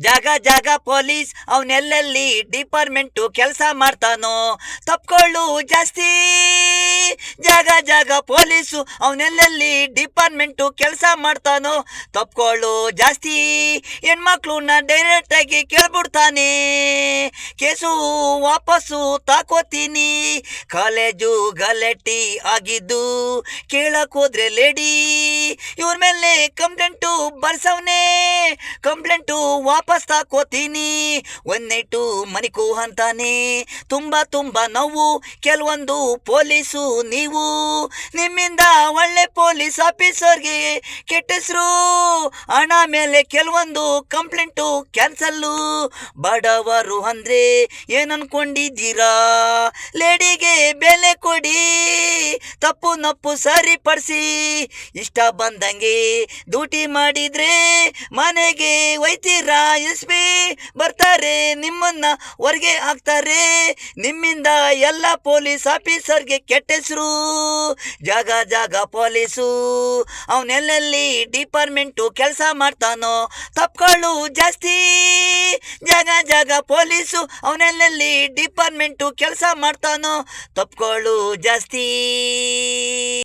ಜಾಗ ಜಾಗ police ಅವನೆಲ್ಲೆಲ್ಲಿ department ಕೆಲಸ ಮಾಡ್ತಾನೋ? ತಪ್ಕೊಳ್ಳು ಜಾಸ್ತಿ. ಜಾಗ ಜಾಗ ಪೊಲೀಸು ಅವನೆಲ್ಲೆಲ್ಲಿ ಡಿಪಾರ್ಟ್ಮೆಂಟು ಕೆಲಸ ಮಾಡ್ತಾನೋ? ತಪ್ಕೊಳ್ಳು ಜಾಸ್ತಿ. ಹೆಣ್ಮಕ್ಳನ್ನ ಡೈರೆಕ್ಟ್ ಆಗಿ ಕೇಳ್ಬಿಡ್ತಾನೆ. ಕೇಸು ವಾಪಸ್ಸು ತಾಕೋತೀನಿ. ಕಾಲೇಜು ಗಲಾಟೆ ಆಗಿದ್ದು ಕೇಳಕ್ಕೋದ್ರೆ ಲೇಡಿ. ಇವ್ರ ಮೇಲೆ ಕಂಪ್ಲೇಂಟು ಬರ್ಸವ್ನೆ. ಕಂಪ್ಲೇಂಟು ವಾಪಸ್ ತಾಕೋತೀನಿ ಒನ್ ನೈಟು ಮನಿಕು ಅಂತಾನೆ. ತುಂಬಾ ತುಂಬಾ ನೋವು. ಕೆಲವೊಂದು ಪೊಲೀಸು ನೀವು. ನಿಮ್ಮಿಂದ ಒಳ್ಳೆ ಪೊಲೀಸ್ ಆಫೀಸರ್ಗೆ ಕೆಟ್ಟಿಸ್ರು. ಹಣ ಮೇಲೆ ಕೆಲವೊಂದು ಕಂಪ್ಲೇಂಟು ಕ್ಯಾನ್ಸಲ್ಲು. ಬಡವರು ಅಂದ್ರೆ ಏನನ್ಕೊಂಡಿದ್ದೀರಾ ಲೇಡಿಗೆ ಬೆಲೆ ಕೊಡಿ. ತಪ್ಪು ನಪ್ಪು ಸರಿಪಡಿಸಿ. ಇಷ್ಟ ಬಂದಂಗೆ ಡ್ಯೂಟಿ ಮಾಡಿದ್ರೆ ಮನೆಗೆ ಒಯ್ತೀರಾ ಎಸ್ ಪಿ ಬರ್ತಾರೆ, ನಿಮ್ಮನ್ನ ಹೊರಗೆ ಹಾಕ್ತಾರೆ. ನಿಮ್ಮಿಂದ ಎಲ್ಲ ಪೊಲೀಸ್ ಆಫೀಸರ್ಗೆ ಕೆಟ್ಟ ಹೆಸರು, ಜಾಗ ಜಾಗ ಪೊಲೀಸು. ಅವನೆಲ್ಲೆಲ್ಲಿ ಡಿಪಾರ್ಟ್ಮೆಂಟು ಕೆಲಸ ಮಾಡ್ತಾನೋ ತಪ್ಕೊಳ್ಳು ಜಾಸ್ತಿ. ಜಾಗ ಜಾಗ ಪೊಲೀಸು ಅವನೆಲ್ಲೆಲ್ಲಿ ಡಿಪಾರ್ಟ್ಮೆಂಟು ಕೆಲಸ ಮಾಡ್ತಾನೋ ತಪ್ಕೊಳ್ಳು ಜಾಸ್ತಿ.